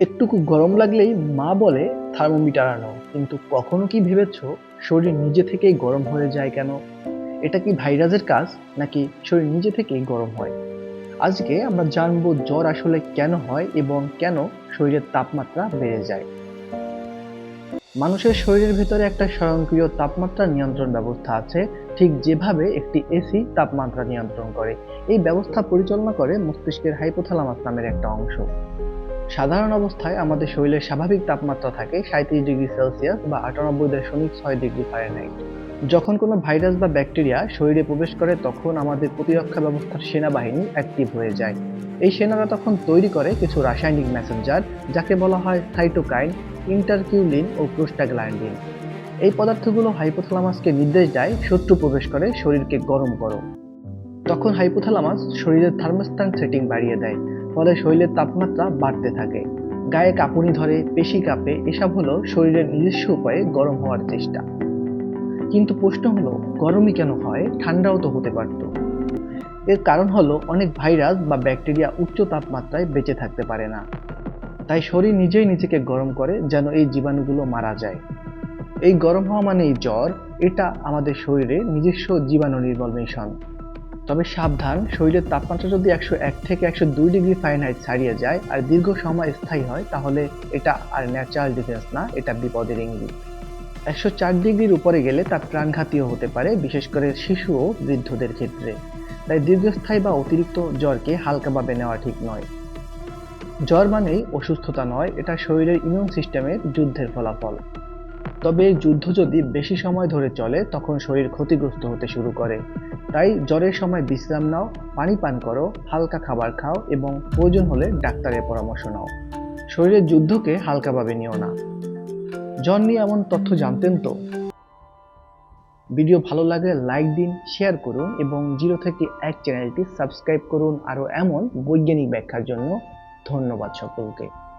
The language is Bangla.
একটুকু গরম লাগলেই মা বলে, থার্মোমিটার আনো। কিন্তু কখনো কি ভেবেছো শরীর নিজে থেকেই গরম হয়ে যায় কেন? এটা কি ভাইরাসের কাজ, নাকি শরীর নিজে থেকেই গরম হয়? আজকে আমরা জানব জ্বর আসলে কেন হয় এবং কেন শরীরের তাপমাত্রা বেড়ে যায়। মানুষের শরীরের ভিতরে একটা স্বয়ংক্রিয় তাপমাত্রা নিয়ন্ত্রণ ব্যবস্থা আছে। ঠিক যেভাবে একটি এসি তাপমাত্রা নিয়ন্ত্রণ করে। এই ব্যবস্থা পরিচালনা করে মস্তিষ্কের হাইপোথ্যালামাস নামের একটা অংশ। সাধারণ অবস্থায় আমাদের শরীরের স্বাভাবিক তাপমাত্রা থাকে সাঁত্রিশ ডিগ্রি সেলসিয়াস বা আটানব্বই দশমিক ছয় ডিগ্রি ফারেনহাইট। যখন কোনো ভাইরাস বা ব্যাকটেরিয়া শরীরে প্রবেশ করে, তখন আমাদের প্রতিরক্ষা ব্যবস্থার সেনাবাহিনী অ্যাক্টিভ হয়ে যায়। এই সেনারা তখন তৈরি করে কিছু রাসায়নিক মেসেঞ্জার যাকে বলা হয় সাইটোকাইন ইন্টারকিউলিন ও প্রোস্টাগ্ল্যান্ডিন এই পদার্থগুলো হাইপোথ্যালামাসকে নির্দেশ দেয়, শত্রু প্রবেশ করে শরীরকে গরম করো। তখন হাইপোথ্যালামাস শরীরের থার্মোস্ট্যান সেটিং বাড়িয়ে দেয়। ফলে শরীরের তাপমাত্রা বাড়তে থাকে। গায়ে কাঁপুনি ধরে, পেশি কাঁপে, এসব হলো শরীরের নিজস্ব উপায়ে গরম হওয়ার চেষ্টা। কিন্তু প্রশ্ন হলো, গরমই কেন হয়? ঠান্ডাও তো হতে পারতো। এর কারণ হলো অনেক ভাইরাস বা ব্যাকটেরিয়া উচ্চ তাপমাত্রায় বেঁচে থাকতে পারে না। তাই শরীর নিজেই নিজেকে গরম করে যেন এই জীবাণুগুলো মারা যায়। এই গরম হওয়া মানেই জ্বর, এটা আমাদের শরীরে নিজস্ব জীবাণু নির্মল মিশন তবে সাবধান, শরীরের তাপমাত্রা যদি একশো এক থেকে একশো দুই ডিগ্রি ফারেনহাইট ছাড়িয়ে যায় আর দীর্ঘ সময় স্থায়ী হয়, তাহলে এটা আর ন্যাচারাল ডিফেন্স না, এটা বিপদের ইঙ্গিত। একশো চার ডিগ্রির উপরে গেলে তা প্রাণঘাতীয় হতে পারে, বিশেষ করে শিশু ও বৃদ্ধদের ক্ষেত্রে। তাই দীর্ঘস্থায়ী বা অতিরিক্ত জ্বরকে হালকাভাবে নেওয়া ঠিক নয়। জ্বর মানেই অসুস্থতা নয়, এটা শরীরের ইমিউন সিস্টেমের যুদ্ধের ফলাফল। তবে যুদ্ধ যদি বেশি সময় ধরে চলে, তখন শরীর ক্ষতিগ্রস্ত হতে শুরু করে। তাই জ্বরের সময় বিশ্রাম নাও, পানি পান করো, হালকা খাবার খাও এবং প্রয়োজন হলে ডাক্তারের পরামর্শ নাও। শরীরের যুদ্ধকে হালকাভাবে নিও না। জ্বর নিয়ে এমন তথ্য জানতেন তো? ভিডিও ভালো লাগলে লাইক দিন, শেয়ার করুন এবং জিরো থেকে এক চ্যানেলটি সাবস্ক্রাইব করুন। আরও এমন বৈজ্ঞানিক ব্যাখ্যার জন্য ধন্যবাদ সকলকে।